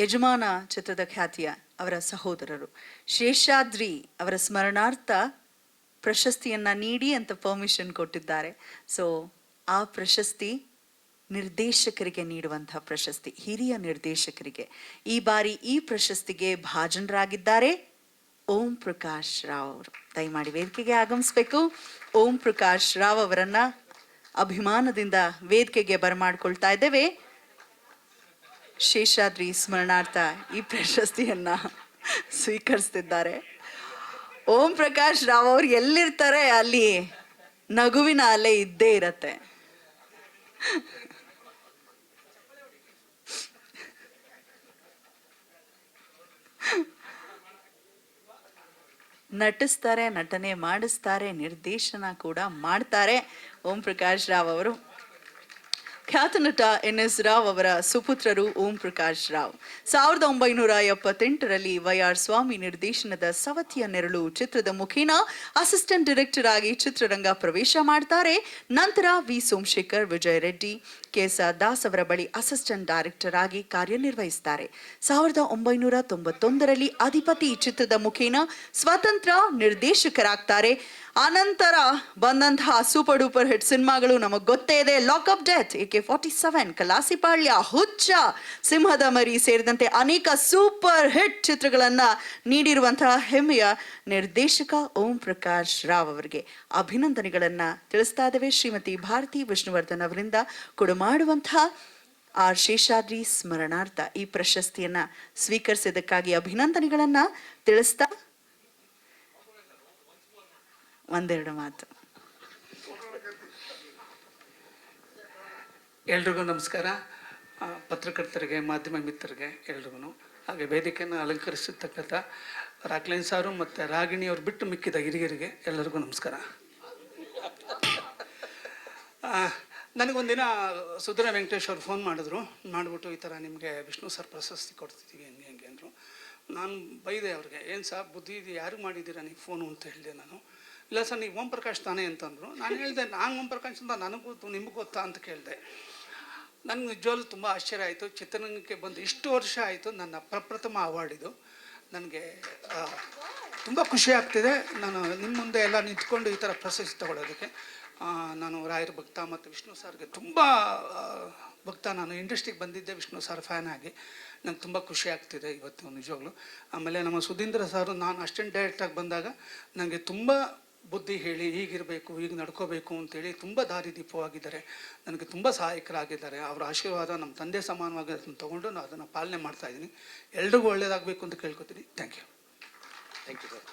ಯಜಮಾನ ಚಿತ್ರದ ಖ್ಯಾತಿಯ ಅವರ ಸಹೋದರರು. ಶೇಷಾದ್ರಿ ಅವರ ಸ್ಮರಣಾರ್ಥ ಪ್ರಶಸ್ತಿಯನ್ನ ನೀಡಿ ಅಂತ ಪರ್ಮಿಷನ್ ಕೊಟ್ಟಿದ್ದಾರೆ. ಸೊ ಆ ಪ್ರಶಸ್ತಿ ನಿರ್ದೇಶಕರಿಗೆ ನೀಡುವಂತಹ ಪ್ರಶಸ್ತಿ, ಹಿರಿಯ ನಿರ್ದೇಶಕರಿಗೆ. ಈ ಬಾರಿ ಈ ಪ್ರಶಸ್ತಿಗೆ ಭಾಜನರಾಗಿದ್ದಾರೆ ಓಂ ಪ್ರಕಾಶ್ ರಾವ್ ಅವರು. ದಯಮಾಡಿ ವೇದಿಕೆಗೆ ಆಗಮಿಸ್ಬೇಕು. ಓಂ ಪ್ರಕಾಶ್ ರಾವ್ ಅವರನ್ನ ಅಭಿಮಾನದಿಂದ ವೇದಿಕೆಗೆ ಬರಮಾಡ್ಕೊಳ್ತಾ ಇದ್ದೇವೆ. ಶೇಷಾದ್ರಿ ಸ್ಮರಣಾರ್ಥ ಈ ಪ್ರಶಸ್ತಿಯನ್ನ ಸ್ವೀಕರಿಸ್ತಿದ್ದಾರೆ. ಓಂ ಪ್ರಕಾಶ್ ರಾವ್ ಅವ್ರು ಎಲ್ಲಿರ್ತಾರೆ ಅಲ್ಲಿ ನಗುವಿನ ಅಲೆ ಇದ್ದೇ ಇರತ್ತೆ. ನಟಿಸ್ತಾರೆ, ನಟನೆ ಮಾಡಿಸ್ತಾರೆ, ನಿರ್ದೇಶನ ಕೂಡ ಮಾಡ್ತಾರೆ ಓಂ ಪ್ರಕಾಶ್ ರಾವ್ ಅವರು. ಖ್ಯಾತ ನಟ ಎನ್ ಎಸ್ ರಾವ್ ಅವರ ಸುಪುತ್ರರು ಓಂ ಪ್ರಕಾಶ್ ರಾವ್. ಸಾವಿರದ ಒಂಬೈನೂರ ಎಪ್ಪತ್ತೆಂಟರಲ್ಲಿ ವೈ ಆರ್ ಸ್ವಾಮಿ ನಿರ್ದೇಶನದ ಸವತಿಯ ನೆರಳು ಚಿತ್ರದ ಮುಖೇನ ಅಸಿಸ್ಟೆಂಟ್ ಡೈರೆಕ್ಟರ್ ಆಗಿ ಚಿತ್ರರಂಗ ಪ್ರವೇಶ ಮಾಡ್ತಾರೆ. ನಂತರ ವಿ. ಸೋಮಶೇಖರ್, ವಿಜಯ್ ರೆಡ್ಡಿ ಕೆಎಸ್ ದಾಸ್ ಅವರ ಬಳಿ ಅಸಿಸ್ಟೆಂಟ್ ಡೈರೆಕ್ಟರ್ ಆಗಿ ಕಾರ್ಯನಿರ್ವಹಿಸುತ್ತಾರೆ ಸಾವಿರದ ಒಂಬೈನೂರ ತೊಂಬತ್ತೊಂದರಲ್ಲಿ ಅಧಿಪತಿ ಚಿತ್ರದ ಮುಖೇನ ಸ್ವತಂತ್ರ ನಿರ್ದೇಶಕರಾಗ್ತಾರೆ. ಆನಂತರ ಬಂದಂತಹ ಸೂಪರ್ ಡೂಪರ್ ಹಿಟ್ ಸಿನಿಮಾಗಳು ನಮಗೆ ಗೊತ್ತೇ ಇದೆ. Lock up death A forty seven Kalasipalya, Huccha Simhada Mari ಸೇರಿದಂತೆ ಅನೇಕ ಸೂಪರ್ ಹಿಟ್ ಚಿತ್ರಗಳನ್ನ ನೀಡಿರುವಂತಹ ಹೆಮ್ಮೆಯ ನಿರ್ದೇಶಕ ಓಂ ಪ್ರಕಾಶ್ ರಾವ್ ಅವರಿಗೆ ಅಭಿನಂದನೆಗಳನ್ನ ತಿಳಿಸ್ತಾ ಇದ್ದೇವೆ. ಶ್ರೀಮತಿ ಭಾರತಿ ವಿಷ್ಣುವರ್ಧನ್ ಅವರಿಂದ ಕೊಡುಮಾಡುವಂತಹ ಆರ್ ಶೇಷಾದ್ರಿ ಸ್ಮರಣಾರ್ಥ ಈ ಪ್ರಶಸ್ತಿಯನ್ನ ಸ್ವೀಕರಿಸಿದ್ದಕ್ಕಾಗಿ ಅಭಿನಂದನೆಗಳನ್ನ ತಿಳಿಸ್ತಾ ಒಂದೆರಡು ಮಾತು. ಎಲ್ರಿಗೂ ನಮಸ್ಕಾರ. ಪತ್ರಕರ್ತರಿಗೆ, ಮಾಧ್ಯಮ ಮಿತ್ರರಿಗೆ ಎಲ್ರಿಗೂ. ಹಾಗೆ ವೇದಿಕೆಯನ್ನು ಅಲಂಕರಿಸಿರ್ತಕ್ಕಂಥ ರಾಕ್ಲೈನ್ ಸಾರು ಮತ್ತು ರಾಗಿಣಿಯವ್ರು ಬಿಟ್ಟು ಮಿಕ್ಕಿದ ಹಿರಿಯರಿಗೆ ಎಲ್ಲರಿಗೂ ನಮಸ್ಕಾರ. ನನಗೊಂದಿನ ಸುಧೀರ ವೆಂಕಟೇಶ್ ಅವ್ರು ಫೋನ್ ಮಾಡಿದ್ರು. ಮಾಡಿಬಿಟ್ಟು ಈ ಥರ ನಿಮಗೆ ವಿಷ್ಣು ಸರ್ ಪ್ರಶಸ್ತಿ ಕೊಡ್ತಿದ್ದೀವಿ ಹಂಗೆ ಹಂಗೆ ಅಂದರು. ನಾನು ಬೈದೆ ಅವ್ರಿಗೆ, ಏನು ಸರ್, ಬುದ್ಧಿ ಇದು, ಯಾರು ಮಾಡಿದ್ದೀರಾ ನೀವು ಫೋನು ಅಂತ ಹೇಳಿದೆ ನಾನು. ಇಲ್ಲ ಸರ್, ನೀವು ಓಂ ಪ್ರಕಾಶ್ ತಾನೇ ಅಂತಂದರು ನಾನು ಹೇಳಿದೆ, ನಾನು ಓಂ ಪ್ರಕಾಶ್ ಅಂತ ನನಗೂ ನಿಮಗೂ ಗೊತ್ತಾ? ಅಂತ ಕೇಳಿದೆ. ನನಗೆ ನಿಜವಾಗ್ಲೂ ತುಂಬ ಆಶ್ಚರ್ಯ ಆಯಿತು. ಚಿತ್ರರಂಗಕ್ಕೆ ಬಂದು ಇಷ್ಟು ವರ್ಷ ಆಯಿತು ನನ್ನ ಪ್ರಪ್ರಥಮ ಅವಾರ್ಡ್ ಇದು. ನನಗೆ ತುಂಬ ಖುಷಿ ಆಗ್ತಿದೆ. ನಾನು ನಿಮ್ಮ ಮುಂದೆ ಎಲ್ಲ ನಿಂತ್ಕೊಂಡು ಈ ಥರ ಪ್ರಶಸ್ತಿ ತಗೊಳ್ಳೋದಕ್ಕೆ. ನಾನು ರಾಯರ ಭಕ್ತ ಮತ್ತು ವಿಷ್ಣು ಸರ್ಗೆ ತುಂಬ ಭಕ್ತ. ನಾನು ಇಂಡಸ್ಟ್ರಿಗೆ ಬಂದಿದ್ದೆ ವಿಷ್ಣು ಸರ್ ಫ್ಯಾನ್ ಆಗಿ. ನಂಗೆ ತುಂಬ ಖುಷಿ ಆಗ್ತಿದೆ ಇವತ್ತು ನಿಜವಾಗ್ಲೂ. ಆಮೇಲೆ ನಮ್ಮ ಸುಧೀಂದ್ರ ಸಾರು, ನಾನು ಅಷ್ಟೆಂಟ್ ಡೈರೆಕ್ಟಾಗಿ ಬಂದಾಗ ನನಗೆ ತುಂಬ ಬುದ್ಧಿ ಹೇಳಿ ಹೀಗಿರಬೇಕು, ಹೀಗೆ ನಡ್ಕೋಬೇಕು ಅಂತೇಳಿ ತುಂಬ ದಾರಿದೀಪವಾಗಿದ್ದಾರೆ ನನಗೆ ತುಂಬ ಸಹಾಯಕರಾಗಿದ್ದಾರೆ. ಅವರ ಆಶೀರ್ವಾದ ನಮ್ಮ ತಂದೆ ಸಮಾನವಾಗಿ ಅದನ್ನು ತೊಗೊಂಡು ನಾನು ಅದನ್ನು ಪಾಲನೆ ಮಾಡ್ತಾ ಇದ್ದೀನಿ. ಎಲ್ರಿಗೂ ಒಳ್ಳೆಯದಾಗಬೇಕು ಅಂತ ಕೇಳ್ಕೊತೀನಿ. Thank you thank you sir